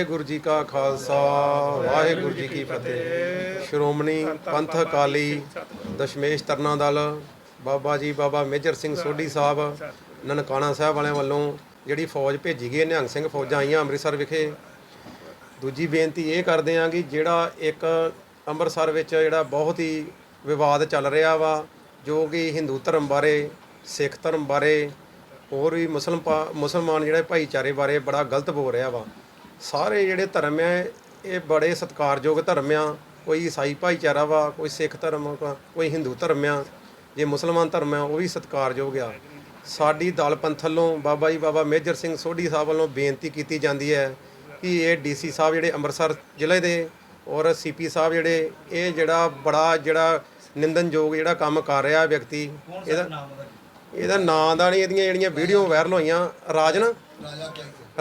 ਵਾਹਿਗੁਰੂ ਜੀ ਕਾ ਖਾਲਸਾ ਵਾਹਿਗੁਰੂ ਜੀ ਕੀ ਫਤਿਹ। ਸ਼੍ਰੋਮਣੀ ਪੰਥ ਅਕਾਲੀ ਦਸ਼ਮੇਸ਼ ਤਰਨਾ ਦਲ ਬਾਬਾ ਜੀ ਬਾਬਾ ਮੇਜਰ ਸਿੰਘ ਸੋਢੀ ਸਾਹਿਬ ਨਨਕਾਣਾ ਸਾਹਿਬ ਵਾਲਿਆਂ ਵੱਲੋਂ ਜਿਹੜੀ ਫੌਜ ਭੇਜੀ ਗਈ ਹੈ, ਨਿਹੰਗ ਸਿੰਘ ਫੌਜਾਂ ਆਈਆਂ ਅੰਮ੍ਰਿਤਸਰ ਵਿਖੇ। ਦੂਜੀ ਬੇਨਤੀ ਇਹ ਕਰਦੇ ਹਾਂ ਕਿ ਜਿਹੜਾ ਇੱਕ ਅੰਮ੍ਰਿਤਸਰ ਵਿੱਚ ਜਿਹੜਾ ਬਹੁਤ ਹੀ ਵਿਵਾਦ ਚੱਲ ਰਿਹਾ ਵਾ ਜੋ ਕਿ ਹਿੰਦੂ ਧਰਮ ਬਾਰੇ ਸਿੱਖ ਧਰਮ ਬਾਰੇ ਹੋਰ ਵੀ ਮੁਸਲਮ ਪਾ- ਮੁਸਲਮਾਨ ਜਿਹੜੇ ਭਾਈਚਾਰੇ ਬਾਰੇ ਬੜਾ ਗਲਤ ਬੋਲ ਰਿਹਾ ਵਾ। ਸਾਰੇ ਜਿਹੜੇ ਧਰਮ ਹੈ ਇਹ ਬੜੇ ਸਤਿਕਾਰਯੋਗ ਧਰਮ ਆ। ਕੋਈ ਈਸਾਈ ਭਾਈਚਾਰਾ ਵਾ ਕੋਈ ਸਿੱਖ ਧਰਮ ਆ ਕੋਈ ਹਿੰਦੂ ਧਰਮ ਆ। ਜੇ ਮੁਸਲਮਾਨ ਧਰਮ ਆ ਉਹ ਵੀ ਸਤਿਕਾਰਯੋਗ ਆ। ਸਾਡੀ ਦਲ ਪੰਥ ਵੱਲੋਂ ਬਾਬਾ ਜੀ ਬਾਬਾ ਮੇਜਰ ਸਿੰਘ ਸੋਢੀ ਸਾਹਿਬ ਵੱਲੋਂ ਬੇਨਤੀ ਕੀਤੀ ਜਾਂਦੀ ਹੈ ਕਿ ਇਹ ਡੀਸੀ ਸਾਹਿਬ ਜਿਹੜੇ ਅੰਮ੍ਰਿਤਸਰ ਜ਼ਿਲ੍ਹੇ ਦੇ ਔਰ ਸੀਪੀ ਸਾਹਿਬ ਜਿਹੜੇ ਇਹ ਜਿਹੜਾ ਬੜਾ ਜਿਹੜਾ ਨਿੰਦਨਯੋਗ ਜਿਹੜਾ ਕੰਮ ਕਰ ਰਿਹਾ ਵਿਅਕਤੀ ਇਹਦਾ ਇਹਦਾ ਨਾਂ ਦਾ ਨਹੀਂ ਇਹਦੀਆਂ ਜਿਹੜੀਆਂ ਵੀਡੀਓ ਵਾਇਰਲ ਹੋਈਆਂ ਰਾਜਨ। ਰਾਜਾ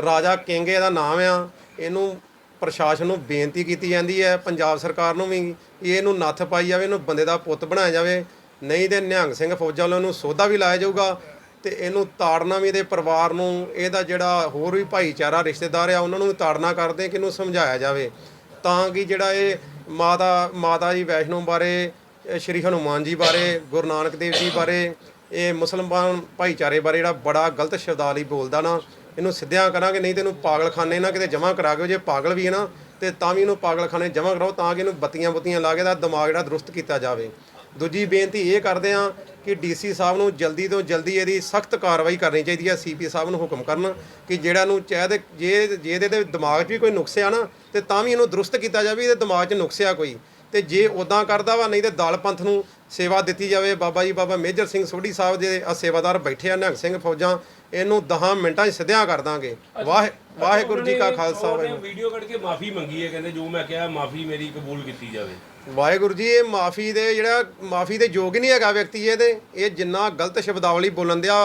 ਰਾਜਾ ਕਿੰਗ ਇਹਦਾ ਨਾਮ ਆ, ਇਹਨੂੰ ਪ੍ਰਸ਼ਾਸਨ ਨੂੰ ਬੇਨਤੀ ਕੀਤੀ ਜਾਂਦੀ ਹੈ, ਪੰਜਾਬ ਸਰਕਾਰ ਨੂੰ ਵੀ ਕਿ ਇਹਨੂੰ ਨੱਥ ਪਾਈ ਜਾਵੇ, ਇਹਨੂੰ ਬੰਦੇ ਦਾ ਪੁੱਤ ਬਣਾਇਆ ਜਾਵੇ, ਨਹੀਂ ਤੇ ਨਿਹੰਗ ਸਿੰਘ ਫੌਜਾਂ ਵੱਲੋਂ ਇਹਨੂੰ ਸੋਧਾ ਵੀ ਲਾਇਆ ਜਾਊਗਾ ਤੇ ਇਹਨੂੰ ਤਾੜਨਾ ਵੀ ਇਹਦੇ ਪਰਿਵਾਰ ਨੂੰ, ਇਹਦਾ ਜਿਹੜਾ ਹੋਰ ਵੀ ਭਾਈਚਾਰਾ, ਰਿਸ਼ਤੇਦਾਰ ਆ, ਉਹਨਾਂ ਨੂੰ ਵੀ ਤਾੜਨਾ ਕਰਦੇ ਕਿ ਇਹਨੂੰ ਸਮਝਾਇਆ ਜਾਵੇ। ਤਾਂ ਕਿ ਜਿਹੜਾ ਇਹ ਮਾਤਾ ਮਾਤਾ ਜੀ ਵੈਸ਼ਨੋ ਬਾਰੇ, ਸ਼੍ਰੀ ਹਨੂਮਾਨ ਜੀ ਬਾਰੇ, ਗੁਰੂ ਨਾਨਕ ਦੇਵ ਜੀ ਬਾਰੇ, ਇਹ ਮੁਸਲਮਾਨ ਭਾਈਚਾਰੇ ਬਾਰੇ ਜਿਹੜਾ ਬੜਾ ਗਲਤ ਸ਼ਬਦਾਵਲੀ ਬੋਲਦਾ ਨਾ ਇਹਨੂੰ ਸਿੱਧਿਆਂ ਕਰਾਂਗੇ, ਨਹੀਂ ਤੇ ਇਹਨੂੰ ਪਾਗਲਖਾਨੇ ਨਾ ਕਿਤੇ ਜਮ੍ਹਾਂ ਕਰਾ ਕੇ, ਜੇ ਪਾਗਲ ਵੀ ਹੈ ਨਾ, ਤੇ ਤਾਂ ਵੀ ਇਹਨੂੰ ਪਾਗਲਖਾਨੇ ਜਮ੍ਹਾਂ ਕਰਾਓ ਤਾਂ ਕਿ ਇਹਨੂੰ ਬੱਤੀਆਂ ਬੁੱਤੀਆਂ ਲਾ ਕੇ ਦਾ ਦਿਮਾਗ ਜਿਹੜਾ ਦਰੁਸਤ ਕੀਤਾ ਜਾਵੇ। ਦੂਜੀ ਬੇਨਤੀ ਇਹ ਕਰਦੇ ਆ ਕਿ ਡੀਸੀ ਸਾਹਿਬ ਨੂੰ ਜਲਦੀ ਤੋਂ ਜਲਦੀ ਇਹਦੀ ਸਖਤ ਕਾਰਵਾਈ ਕਰਨੀ ਚਾਹੀਦੀ ਹੈ ਸੀਪੀ ਸਾਹਿਬ ਨੂੰ ਹੁਕਮ ਕਰਨ ਕਿ ਜਿਹੜਾ ਨੂੰ ਚਾਹੇ ਜੇ ਜੇ ਇਹਦੇ ਦੇ ਦਿਮਾਗ 'ਚ ਵੀ ਕੋਈ ਨੁਕਸ ਆ ਨਾ, ਤੇ ਤਾਂ ਵੀ ਇਹਨੂੰ ਦਰੁਸਤ ਕੀਤਾ ਜਾਵੇ, ਇਹਦੇ ਦਿਮਾਗ 'ਚ ਨੁਕਸ ਆ ਕੋਈ। ਤੇ ਜੇ ਉਦਾਂ ਕਰਦਾ ਵਾ, ਨਹੀਂ ਤੇ ਦਲ ਪੰਥ ਨੂੰ ਸੇਵਾ ਦਿੱਤੀ ਜਾਵੇ। ਬਾਬਾ ਜੀ ਬਾਬਾ ਮੇਜਰ ਸਿੰਘ ਸੋਢੀ ਸਾਹਿਬ ਦੇ ਆ ਸੇਵਾਦਾਰ ਬੈਠੇ ਆ ਨਿਹੰਗ ਸਿੰਘ ਫੌਜਾਂ। ਇਹਨੂੰ 10 ਮਿੰਟਾਂ 'ਚ ਸਿੱਧਿਆਂ ਕਰ ਦਾਂਗੇ। ਵਾਹ ਵਾਹਿਗੁਰੂ ਜੀ ਕਾ ਖਾਲਸਾ ਵਾਹਿਗੁਰੂ। ਵੀਡੀਓ ਕੱਢ ਕੇ ਮਾਫੀ ਮੰਗੀ ਹੈ ਕਹਿੰਦੇ ਜੋ ਮੈਂ ਕਿਹਾ ਮਾਫੀ ਮੇਰੀ ਕਬੂਲ ਕੀਤੀ ਜਾਵੇ। ਵਾਹਿਗੁਰੂ ਜੀ ਇਹ ਮਾਫੀ ਦੇ ਜਿਹੜਾ ਮਾਫੀ ਦੇ ਯੋਗ ਹੀ ਨਹੀਂ ਹੈਗਾ ਵਿਅਕਤੀ ਇਹਦੇ। ਇਹ ਜਿੰਨਾ ਗਲਤ ਸ਼ਬਦਾਵਲੀ ਬੋਲਣ ਦਿਆ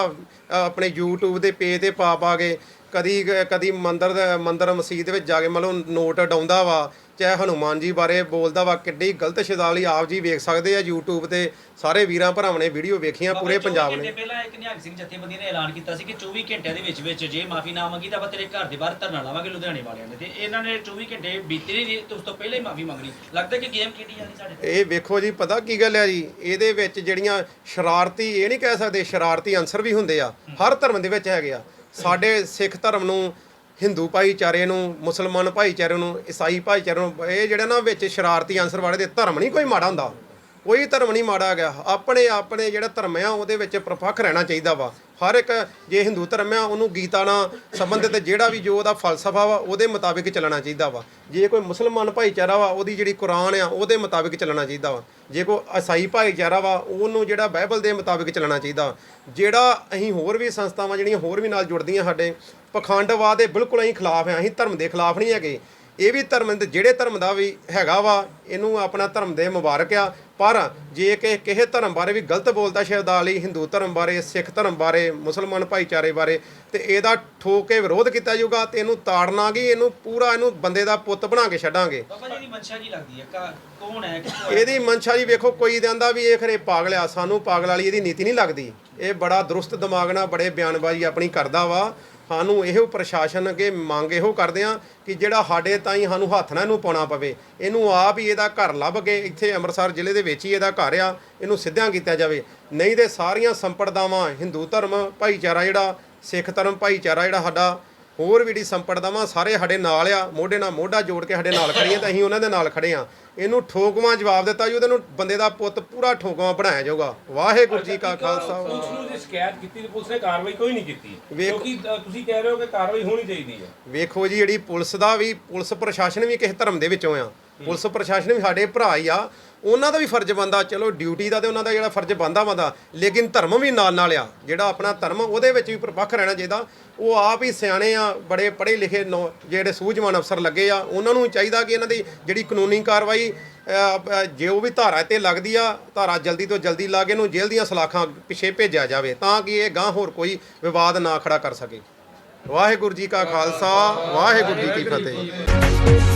ਆਪਣੇ YouTube ਦੇ ਪੇਜ ਤੇ ਪਾ ਪਾ ਕੇ। ਕਦੀ ਕਦੀ ਮੰਦਰ ਮੰਦਰ ਮਸਜਿਦ ਵਿੱਚ ਜਾ ਕੇ ਮਤਲਬ ਨੋਟ ਡਾਉਂਦਾ ਵਾ ਚਾਹੇ ਹਨੂਮਾਨ ਜੀ ਬਾਰੇ ਬੋਲਦਾ ਵਾ ਕਿੱਡੀ ਗਲਤ ਸ਼ਬਦਾਵਲੀ ਆਪ ਜੀ ਵੇਖ ਸਕਦੇ ਆ YouTube ਤੇ ਸਾਰੇ ਵੀਰਾਂ ਭਰਾਵਾਂ ਨੇ ਵੀਡੀਓ ਵੇਖੀਆਂ ਪੂਰੇ ਪੰਜਾਬ ਨੇ। ਪਹਿਲਾਂ ਇੱਕ ਨਿਹੰਗ ਸਿੰਘ ਜਥੇਬੰਦੀ ਨੇ ਐਲਾਨ ਕੀਤਾ ਸੀ ਕਿ 24 ਘੰਟਿਆਂ ਦੇ ਵਿੱਚ ਵਿੱਚ ਜੇ ਮਾਫੀ ਨਾ ਮੰਗੀ ਤਾਂ ਆਪਾਂ ਤੇਰੇ ਘਰ ਦੇ ਬਾਹਰ ਧਰਨਾ ਲਾਵਾਂਗੇ ਲੁਧਿਆਣੇ ਵਾਲਿਆਂ ਨੇ ਤੇ ਇਹਨਾਂ ਨੇ 24 ਘੰਟੇ ਬੀਤੇ ਨਹੀਂ ਤੇ ਉਸ ਤੋਂ ਪਹਿਲਾਂ ਹੀ ਮਾਫੀ ਮੰਗ ਲਈ। ਲੱਗਦਾ ਕਿ ਗੇਮ ਖੇਡੀ ਜਾਂਦੀ ਸਾਡੇ। ਇਹ ਵੇਖੋ ਜੀ ਪਤਾ ਕੀ ਗੱਲ ਹੈ ਜੀ? ਇਹਦੇ ਵਿੱਚ ਜਿਹੜੀਆਂ ਸ਼ਰਾਰਤੀ ਇਹ ਨਹੀਂ ਕਹਿ ਸਕਦੇ ਸ਼ਰਾਰਤੀ ਅੰਸਰ ਵੀ ਹੁੰਦੇ ਆ। ਹਰ ਧਰਮ ਦੇ ਵਿੱਚ ਹੈਗੇ ਆ। ਸਾਡੇ ਸਿੱਖ ਧਰਮ ਨੂੰ, ਹਿੰਦੂ ਭਾਈਚਾਰੇ ਨੂੰ, ਮੁਸਲਮਾਨ ਭਾਈਚਾਰੇ ਨੂੰ, ਈਸਾਈ ਭਾਈਚਾਰੇ ਨੂੰ, ਇਹ ਜਿਹੜੇ ਨਾ ਵਿੱਚ ਸ਼ਰਾਰਤੀ ਅੰਸਰ ਵਾਲੇ ਦੇ ਧਰਮ ਨਹੀਂ ਕੋਈ ਮਾੜਾ ਹੁੰਦਾ। ਕੋਈ ਧਰਮ ਨਹੀਂ ਮਾੜਾ ਗਿਆ ਆਪਣੇ ਆਪਣੇ ਜਿਹੜਾ ਧਰਮ ਆ, ਉਹਦੇ ਵਿੱਚ ਪ੍ਰਪੱਖ ਰਹਿਣਾ ਚਾਹੀਦਾ ਵਾ। ਹਰ ਇੱਕ ਜੇ ਹਿੰਦੂ ਧਰਮ ਆ, ਉਹਨੂੰ ਗੀਤਾ ਨਾਲ ਸੰਬੰਧਿਤ ਜਿਹੜਾ ਵੀ ਜੋ ਉਹਦਾ ਫਲਸਫਾ ਵਾ, ਉਹਦੇ ਮੁਤਾਬਿਕ ਚੱਲਣਾ ਚਾਹੀਦਾ ਵਾ। ਜੇ ਕੋਈ ਮੁਸਲਮਾਨ ਭਾਈਚਾਰਾ ਵਾ, ਉਹਦੀ ਜਿਹੜੀ ਕੁਰਾਨ ਆ, ਉਹਦੇ ਮੁਤਾਬਿਕ ਚੱਲਣਾ ਚਾਹੀਦਾ ਵਾ। ਜੇ ਕੋਈ ਈਸਾਈ ਭਾਈਚਾਰਾ ਵਾ, ਉਹਨੂੰ ਜਿਹੜਾ ਬਾਈਬਲ ਦੇ ਮੁਤਾਬਿਕ ਚੱਲਣਾ ਚਾਹੀਦਾ। ਜਿਹੜਾ ਅਸੀਂ ਹੋਰ ਵੀ ਸੰਸਥਾਵਾਂ ਜਿਹੜੀਆਂ ਹੋਰ ਵੀ ਨਾਲ ਜੁੜਦੀਆਂ ਸਾਡੇ, ਪਖੰਡਵਾਦ ਦੇ ਬਿਲਕੁਲ ਅਸੀਂ ਖਿਲਾਫ ਆ, ਅਸੀਂ ਧਰਮ ਦੇ ਖਿਲਾਫ ਨਹੀਂ ਹੈਗੇ। ਇਹ ਵੀ ਧਰਮ ਦੇ ਜਿਹੜੇ ਧਰਮ ਦਾ ਵੀ ਹੈਗਾ ਵਾ ਇਹਨੂੰ ਆਪਣਾ ਧਰਮ ਦੇ ਮੁਬਾਰਕ ਆ। ਪਰ ਜੇ ਕਿ ਕਿਸੇ ਧਰਮ ਬਾਰੇ ਵੀ ਗਲਤ ਬੋਲਦਾ ਸ਼ਬਦਾਵਲੀ ਹਿੰਦੂ ਧਰਮ ਬਾਰੇ ਸਿੱਖ ਧਰਮ ਬਾਰੇ ਮੁਸਲਮਾਨ ਭਾਈਚਾਰੇ ਬਾਰੇ ਤੇ ਇਹਦਾ ਠੋਕ ਕੇ ਵਿਰੋਧ ਕੀਤਾ ਜਾਊਗਾ ਤੇ ਇਹਨੂੰ ਤਾੜਨਾ ਗੀ ਇਹਨੂੰ ਪੂਰਾ ਇਹਨੂੰ ਬੰਦੇ ਦਾ ਪੁੱਤ ਬਣਾ ਕੇ ਛੱਡਾਂਗੇ। ਬਾਬਾ ਜੀ ਦੀ ਮਨਸ਼ਾ ਕੀ ਲੱਗਦੀ ਹੈ ਕਾ- ਕੌਣ ਹੈ ਕਿੱਥੋਂ ਹੈ? ਇਹਦੀ ਮਨਸ਼ਾ ਜੀ ਵੇਖੋ ਕੋਈ ਕਹਿੰਦਾ ਵੀ ਇਹ ਖਰੇ ਪਾਗਲ ਆ ਸਾਨੂੰ ਪਾਗਲ ਵਾਲੀ ਇਹਦੀ ਨੀਤੀ ਨਹੀਂ ਲੱਗਦੀ। ਇਹ ਬੜਾ ਦਰੁਸਤ ਦਿਮਾਗ ਨਾਲ ਬੜੇ ਬਿਆਨਬਾਜ਼ੀ ਆਪਣੀ ਕਰਦਾ ਵਾ। ਸਾਨੂੰ ਇਹੋ ਪ੍ਰਸ਼ਾਸਨ ਅੱਗੇ ਮੰਗ ਇਹੋ ਕਰਦੇ ਆ ਕਿ ਜਿਹੜਾ ਸਾਡੇ ਤਾਈਂ ਸਾਨੂੰ ਹੱਥ ਨਾ ਇਹਨੂੰ ਪਾਉਣਾ ਪਵੇ। ਇਹਨੂੰ ਆਪ ਹੀ ਇਹਦਾ ਘਰ ਲੱਭ ਕੇ ਇੱਥੇ ਅੰਮ੍ਰਿਤਸਰ ਜ਼ਿਲ੍ਹੇ ਦੇ ਵਿੱਚ ਹੀ ਇਹਦਾ ਘਰ ਆ, ਇਹਨੂੰ ਸਿੱਧਿਆਂ ਕੀਤਾ ਜਾਵੇ। ਨਹੀਂ ਤੇ ਸਾਰੀਆਂ ਸੰਪਰਦਾਵਾਂ, ਹਿੰਦੂ ਧਰਮ, ਭਾਈਚਾਰਾ ਜਿਹੜਾ, ਸਿੱਖ ਧਰਮ, ਭਾਈਚਾਰਾ ਜਿਹੜਾ ਸਾਡਾ ਹੋਰ ਵੀ ਜਿਹੜੀ ਸੰਪਰਦਾਵਾਂ ਸਾਰੇ ਸਾਡੇ ਨਾਲ ਆ ਮੋਢੇ ਨਾਲ ਮੋਢਾ ਜੋੜ ਕੇ ਸਾਡੇ ਨਾਲ ਖੜੀਆਂ ਤਾਂ ਅਸੀਂ ਉਹਨਾਂ ਦੇ ਨਾਲ ਖੜੇ ਆ। ਇਹਨੂੰ ਠੋਕਵਾਂ ਜਵਾਬ ਦਿੱਤਾ ਜੀ ਉਹਦੇ ਨੂੰ ਬੰਦੇ ਦਾ ਪੁੱਤ ਪੂਰਾ ਠੋਕਵਾਂ ਬਣਾਇਆ ਜਾਊਗਾ। ਵਾਹਿਗੁਰੂ ਜੀ ਕਾ ਖਾਲਸਾ। ਪੁਲਿਸ ਨੂੰ ਜੇ ਸ਼ਿਕਾਇਤ ਕੀਤੀ ਤੇ ਪੁਲਿਸ ਨੇ ਕਾਰਵਾਈ ਕੋਈ ਨਹੀਂ ਕੀਤੀ। ਵੇਖ- ਕਿਉਂਕਿ ਅ, ਤੁਸੀਂ ਕਹਿ ਰਹੇ ਹੋ ਕਿ ਕਾਰਵਾਈ ਹੋਣੀ ਚਾਹੀਦੀ ਹੈ। ਵੇਖੋ ਜੀ ਜਿਹੜੀ ਪੁਲਿਸ ਦਾ ਵੀ ਪੁਲਿਸ ਪ੍ਰਸ਼ਾਸਨ ਵੀ ਕਿਸੇ ਧਰਮ ਦੇ ਵਿੱਚੋਂ ਆ। ਪੁਲਿਸ ਪ੍ਰਸ਼ਾਸਨ ਵੀ ਸਾਡੇ ਭਰਾ ਹੀ ਆ। ਉਹਨਾਂ ਦਾ ਵੀ ਫਰਜ਼ ਬੰਦਾ ਚਲੋ ਡਿਊਟੀ ਦਾ ਤੇ ਉਹਨਾਂ ਦਾ ਜਿਹੜਾ ਫਰਜ਼ ਬੰਦਾ ਬੰਦਾ ਲੇਕਿਨ ਧਰਮ ਵੀ ਨਾਲ ਨਾਲ ਆ। ਜਿਹੜਾ ਆਪਣਾ ਧਰਮ, ਉਹਦੇ ਵਿੱਚ ਵੀ ਪ੍ਰਪੱਖ ਰਹਿਣਾ ਚਾਹੀਦਾ। ਉਹ ਆਪ ਹੀ ਸਿਆਣੇ ਆ, ਬੜੇ ਪੜ੍ਹੇ ਲਿਖੇ ਨੌ- ਜਿਹੜੇ ਸੂਝਵਾਨ ਅਫਸਰ ਲੱਗੇ ਆ, ਉਹਨਾਂ ਨੂੰ ਚਾਹੀਦਾ ਕਿ ਇਹਨਾਂ ਦੀ ਜਿਹੜੀ ਕਾਨੂੰਨੀ ਕਾਰਵਾਈ ਜੇ ਉਹ ਵੀ ਧਾਰਾ ਤੇ ਲੱਗਦੀ ਆ, ਧਾਰਾ ਜਲਦੀ ਤੋਂ ਜਲਦੀ ਲਾ ਕੇ ਨੂੰ ਜੇਲ੍ਹ ਦੀਆਂ ਸਲਾਖਾਂ ਪਿੱਛੇ ਭੇਜਿਆ ਜਾਵੇ, ਤਾਂ ਕਿ ਇਹ ਗਾਂ ਹੋਰ ਕੋਈ ਵਿਵਾਦ ਨਾ ਖੜਾ ਕਰ ਸਕੇ। ਵਾਹਿਗੁਰੂ ਜੀ ਕਾ ਖਾਲਸਾ, ਵਾਹਿਗੁਰੂ ਜੀ ਕੀ ਫਤਿਹ।